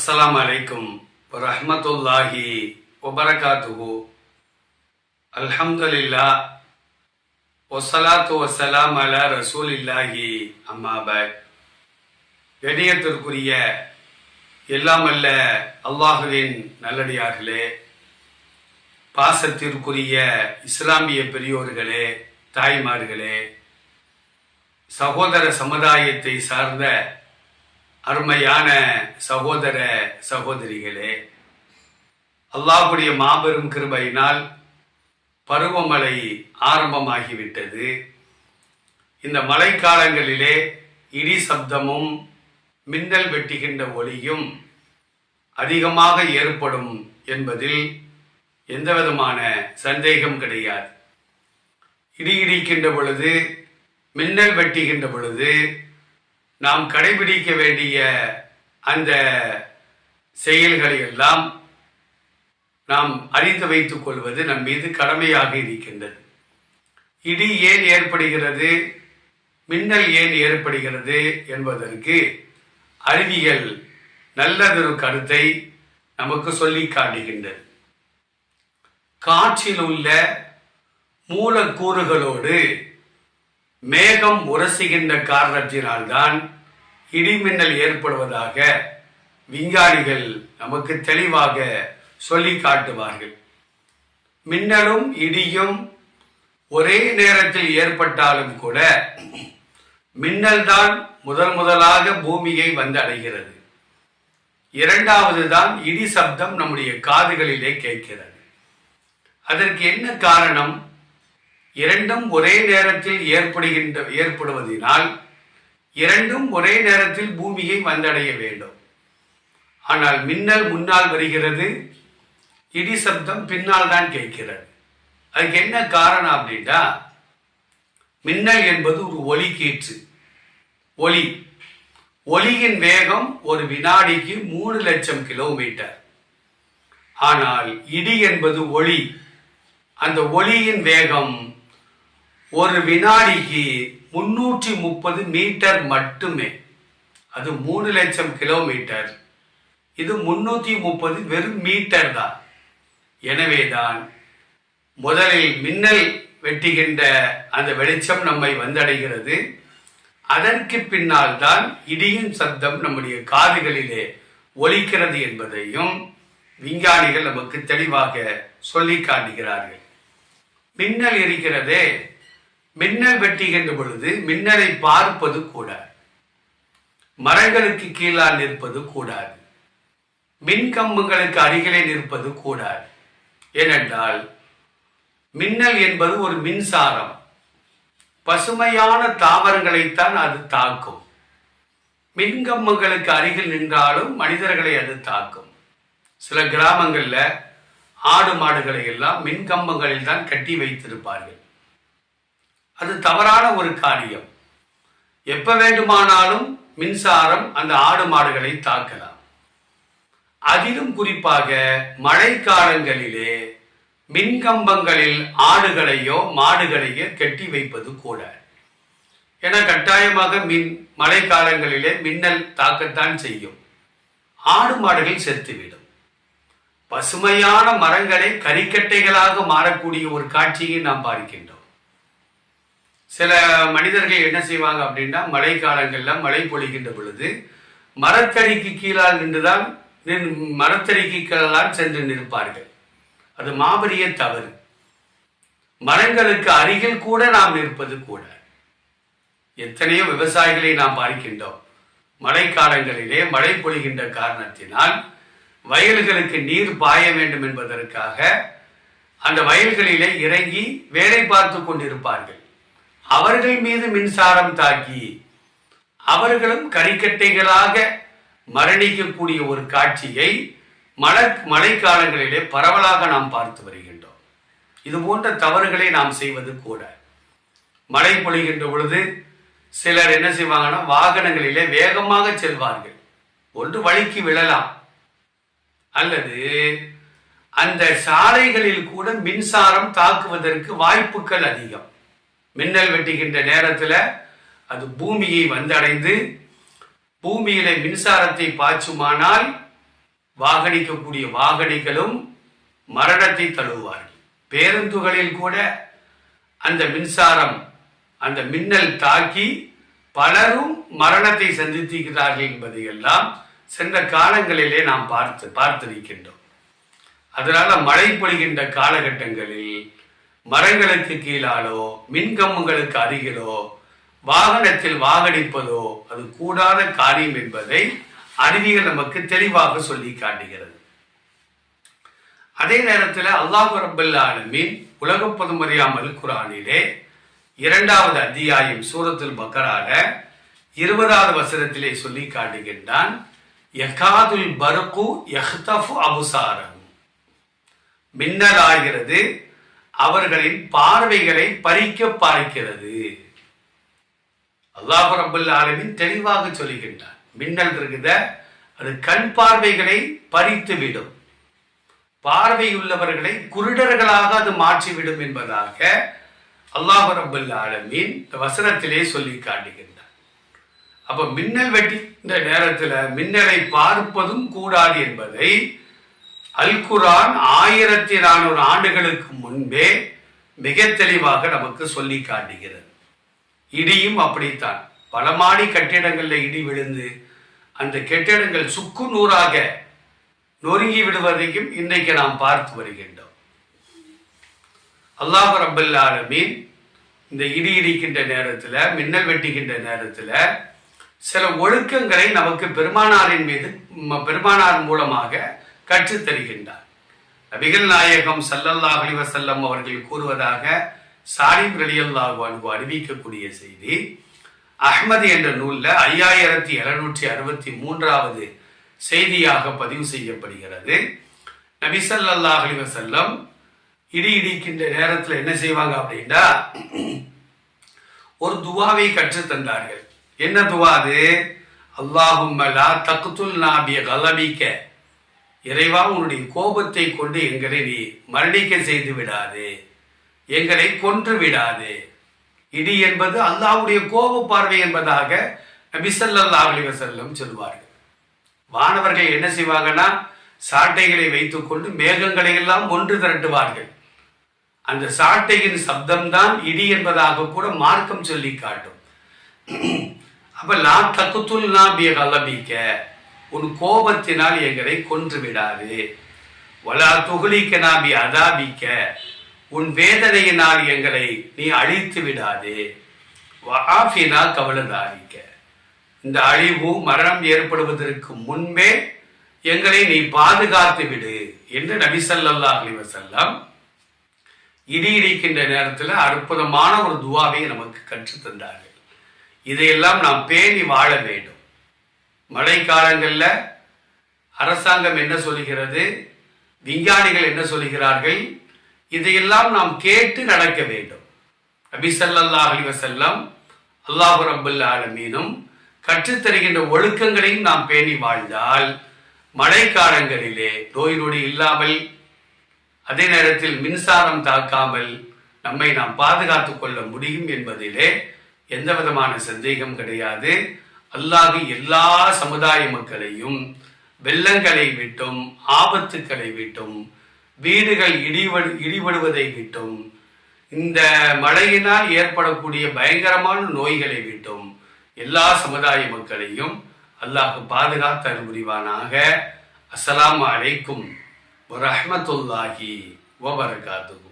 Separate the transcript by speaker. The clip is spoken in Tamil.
Speaker 1: அஸ்லாம் அலைக்கும் ரஹமத்துல்லாஹி வபரகாத்துஹு. அல்ஹம்துலில்லா வஸ்ஸலாத்து வஸ்ஸலாம் அலா ரசூலில்லாஹி. அம்மாபாய் கணியத்திற்குரிய எல்லாமல்ல அல்லாஹுவின் நல்லடியார்களே. பாசத்திற்குரிய இஸ்லாமிய பெரியோர்களே தாய்மார்களே. சகோதர சமுதாயத்தை சார்ந்த அருமையான சகோதர சகோதரிகளே அல்லாஹுடைய மாபெரும் கிருபையினால் பருவமழை ஆரம்பமாகிவிட்டது. இந்த மழைக்காலங்களிலே இடி சப்தமும் மின்னல் வெட்டுகின்ற ஒளியும் அதிகமாக ஏற்படும் என்பதில் எந்தவிதமான சந்தேகம் கிடையாது. இடி இடிக்கின்ற பொழுது மின்னல் வெட்டுகின்ற பொழுது நாம் கடைபிடிக்க வேண்டிய அந்த செயல்களை எல்லாம் நாம் அறிந்து வைத்துக் கொள்வது நம் மீது கடமையாக இருக்கின்றது. இடி ஏன் ஏற்படுகிறது? மின்னல் ஏன் ஏற்படுகிறது என்பதற்கு அறிவியல் நல்லதொரு கருத்தை நமக்கு சொல்லி காட்டுகின்றது. காற்றில் உள்ள மூலக்கூறுகளோடு மேகம் உரசுகின்ற காரணத்தினால்தான் இடிமின்னல் ஏற்படுவதாக விஞ்ஞானிகள் நமக்கு தெளிவாக சொல்லி காட்டுவார்கள். மின்னலும் இடியும் ஒரே நேரத்தில் ஏற்பட்டாலும் கூட மின்னல் தான் முதல் முதலாக பூமியை வந்து அடைகிறது இரண்டாவது தான் இடி சப்தம் நம்முடைய காதுகளிலே கேட்கிறது. அதற்கு என்ன காரணம்? இரண்டும் ஒரே நேரத்தில் ஏற்படுகின்ற ஏற்படுவதனால் இரண்டும் ஒரே நேரத்தில் பூமியை வந்தடைய வேண்டும். ஆனால் மின்னல் முன்னால் வருகிறது இடி சப்தம் பின்னால் தான் கேட்கிறது. அதுக்கு என்ன காரணம் அப்படின்னா மின்னல் என்பது ஒரு ஒலி கீற்று ஒலி ஒலியின் வேகம் ஒரு வினாடிக்கு மூணு லட்சம் கிலோமீட்டர். ஆனால் இடி என்பது ஒளி. அந்த ஒளியின் வேகம் ஒரு வினாடிக்கு முன்னூற்றி முப்பது மீட்டர் மட்டுமே. அது மூணு லட்சம் கிலோமீட்டர். இது முன்னூற்றி முப்பது வெறும் மீட்டர் தான். எனவேதான் முதலில் மின்னல் வெட்டுகின்ற அந்த வெளிச்சம் நம்மை வந்தடைகிறது. அதற்கு பின்னால் தான் இடியின் சப்தம் நம்முடைய காதுகளிலே ஒலிக்கிறது என்பதையும் விஞ்ஞானிகள் நமக்கு தெளிவாக சொல்லி காட்டுகிறார்கள். மின்னல் இருக்கிறதே மின்னல் வெட்டுகின்ற பொழுது மின்னலை பார்ப்பது கூடாது. மரங்களுக்கு கீழால் நிற்பது கூடாது. மின் கம்பங்களுக்கு அருகிலே நிற்பது கூடாது. ஏனென்றால் மின்னல் என்பது ஒரு மின்சாரம். பசுமையான தாவரங்களைத்தான் அது தாக்கும். மின்கம்பங்களுக்கு அருகில் நின்றாலும் மனிதர்களை அது தாக்கும். சில கிராமங்களில் ஆடு மாடுகளை எல்லாம் மின்கம்பங்களில் தான் கட்டி வைத்திருப்பார்கள். அது தவறான ஒரு காரியம். எப்ப வேண்டுமானாலும் மின்சாரம் அந்த ஆடு மாடுகளை தாக்கலாம். அதிலும் குறிப்பாக மழைக்காலங்களிலே மின்கம்பங்களில் ஆடுகளையோ மாடுகளையோ கட்டி வைப்பது கூட. என கட்டாயமாக மின் மழை காலங்களிலே மின்னல் தாக்கத்தான் செய்யும். ஆடு மாடுகள் செத்துவிடும். பசுமையான மரங்களை கறிக்கட்டைகளாக மாறக்கூடிய ஒரு காட்சியை நாம் பார்க்கின்றோம். சில மனிதர்கள் என்ன செய்வாங்க அப்படின்னா மழை காலங்கள்ல மழை பொழிகின்ற பொழுது மரத்தடிக்கு கீழால் நின்றுதான் மரத்தடிக்கு கீழால் சென்று நிற்பார்கள். அது மாபெரிய தவறு. மரங்களுக்கு அருகில் கூட நாம் நிற்பது கூட எத்தனையோ விவசாயிகளை நாம் பார்க்கின்றோம். மழைக்காலங்களிலே மழை பொழிகின்ற காரணத்தினால் வயல்களுக்கு நீர் பாய வேண்டும் என்பதற்காக அந்த வயல்களிலே இறங்கி வேலை பார்த்து கொண்டிருப்பார்கள். அவர்கள் மீது மின்சாரம் தாக்கி அவர்களும் கரிக்கட்டைகளாக மரணிக்கக்கூடிய ஒரு காட்சியை மழை மழைக்காலங்களிலே பரவலாக நாம் பார்த்து வருகின்றோம். இது போன்ற தவறுகளை நாம் செய்வது கூட. மழை பொழிகின்ற பொழுது சிலர் என்ன செய்வாங்கன்னா வாகனங்களிலே வேகமாக செல்வார்கள். ஒன்று வழிக்கு விழலாம். அல்லது அந்த சாலைகளில் கூட மின்சாரம் தாக்குவதற்கு வாய்ப்புகள் அதிகம். மின்னல் வெட்டுகின்ற நேரத்தில் அது பூமியை வந்தடைந்து பூமியில மின்சாரத்தை பாய்ச்சுமானால் வாகனிக்கக்கூடிய வாகனிகளும் மரணத்தை தழுவார்கள் பேருந்துகளில் கூட அந்த மின்சாரம் அந்த மின்னல் தாக்கி பலரும் மரணத்தை சந்தித்திருக்கிறார்கள் என்பதை எல்லாம் சென்ற காலங்களிலே நாம் பார்த்து பார்த்திருக்கின்றோம். அதனால மழை பொழிகின்ற காலகட்டங்களில் மரங்களுக்கு கீழாலோ மின்கம்பங்களுக்கு அருகிலோ வாகனத்தில் வாகனிப்பதோ அது கூடாத காரியம் என்பதை அறிவியல் நமக்கு தெளிவாக சொல்லி காட்டுகிறது. அதே நேரத்தில் அல்லாஹ் ரபுல் ஆலமீன் உலக பொதுமறியாமல் குரானிலே இரண்டாவது அத்தியாயம் சூரத்தில் பக்கரால இருபதாவது வசனத்திலே சொல்லி காட்டுகின்றான் யகாதுல் பருக்கு யஹ்தஃபு அபுசாரம் மின்னல் ஆகிறது அவர்களின் பார்வைகளை பறிக்க பார்க்கிறது. அல்லாஹ் ரபுல் ஆலமின் தெளிவாக சொல்லுகின்றார் மின்னல் இருக்குத அது கண் பார்வைகளை பறித்து விடும் பார்வையுள்ளவர்களை குருடர்களாக அது மாற்றிவிடும் என்பதாக அல்லாஹ் ரபுல் ஆலமின் வசனத்திலே சொல்லி காட்டுகின்றார் அப்ப மின்னல் வெட்டின்ற நேரத்தில் மின்னலை பார்ப்பதும் கூடாது என்பதை அல் குரான் ஆயிரத்தி நானூறு ஆண்டுகளுக்கு முன்பே மிக தெளிவாக நமக்கு சொல்லி காட்டுகிறது. இடியும் அப்படித்தான். பல மாடி கட்டிடங்களில் இடி விழுந்து அந்த கட்டிடங்கள் சுக்கு நூறாக நொறுங்கி விடுவதையும் இன்றைக்கு நாம் பார்த்து வருகின்றோம். அல்லாஹ் ரபுல்லாலமீன் இந்த இடி இடிக்கின்ற நேரத்தில் மின்னல் வெட்டுகின்ற நேரத்தில் சில ஒழுக்கங்களை நமக்கு பெருமானாரின் மீது பெருமானார் மூலமாக கற்றுத் தருகின்றார். நபிகள் நாயகம் சல்லல்லாஹ் அலிவசல்லம் அவர்கள் கூறுவதாக சாரிப் ரலியல்லாஹு அன்பு அறிவிக்கக்கூடிய செய்தி அஹ்மது என்ற நூலில் ஐயாயிரத்தி எழுநூற்றி அறுபத்தி மூன்றாவது செய்தியாக பதிவு செய்யப்படுகிறது. நபிசல்லாஹ் அலிவசல்லம் இடி இடிக்கின்ற நேரத்தில் என்ன செய்வாங்க அப்படின்னா ஒரு துவாவை கற்று தந்தார்கள். என்ன துவா அது? அல்லாஹும்மலா தக்குத்துல் நாபிய கலபிக்க இறைவா உன்னுடைய கோபத்தை கொண்டு எங்களை நீ மரணிக்க செய்து விடாது. எங்களை கொன்று விடாது. இடி என்பது அல்லாவுடைய கோப பார்வை என்பதாக நபிசல்லா செல்லும் சொல்வார்கள். வானவர்கள் என்ன செய்வாங்கன்னா சாட்டைகளை வைத்துக்கொண்டு மேகங்களை எல்லாம் ஒன்று திரட்டுவார்கள். அந்த சாட்டையின் சப்தம்தான் இடி என்பதாக கூட மார்க்கம் சொல்லி காட்டும். அப்ப லா தக்குத்துல் நாபிய கலபிக்க உன் கோபத்தினால் எங்களை கொன்று விடாது வலா துகுலிக்க நாபி அதாபிக்க. உன் வேதனையினால் எங்களை நீ அழித்து விடாது ஆஃபினா கவலதாரிக்க இந்த அழிவு மரணம் ஏற்படுவதற்கு முன்பே எங்களை நீ பாதுகாத்து விடு என்று நபிசல்லா அலி வசல்லாம் இடி இடிக்கின்ற நேரத்தில் அற்புதமான ஒரு துவாவை நமக்கு கற்றுத்தந்தார்கள் இதையெல்லாம் நாம் பேணி வாழ வேண்டும். மழைக்காலங்களில் அரசாங்கம் என்ன சொல்கிறது விஞ்ஞானிகள் என்ன சொல்கிறார்கள் இதையெல்லாம் நாம் கேட்டு நடக்க வேண்டும். நபிசல்லா அலி வசல்லம் அல்லாஹு ரபுல் ஆலமீனும் கற்றுத்தருகின்ற ஒழுக்கங்களையும் நாம் பேணி வாழ்ந்தால் மழை காலங்களிலே நோய் நொடி இல்லாமல் அதே நேரத்தில் மின்சாரம் தாக்காமல் நம்மை நாம் பாதுகாத்துக் கொள்ள முடியும் என்பதிலே எந்த விதமான சந்தேகம் கிடையாது. அல்லாஹு எல்லா சமுதாய மக்களையும் வெள்ளங்களை விட்டும் ஆபத்துக்களை விட்டும் வீடுகள் இடிவடு இடிபடுவதை விட்டும் இந்த மழையினால் ஏற்படக்கூடிய பயங்கரமான நோய்களை விட்டும் எல்லா சமுதாய மக்களையும் அல்லாஹ் பாதுகாத்து அனுபுரிவானாக அஸ்லாம் அலைக்கும் வரஹ்மத்துல்லாஹி வபரகாத்துஹு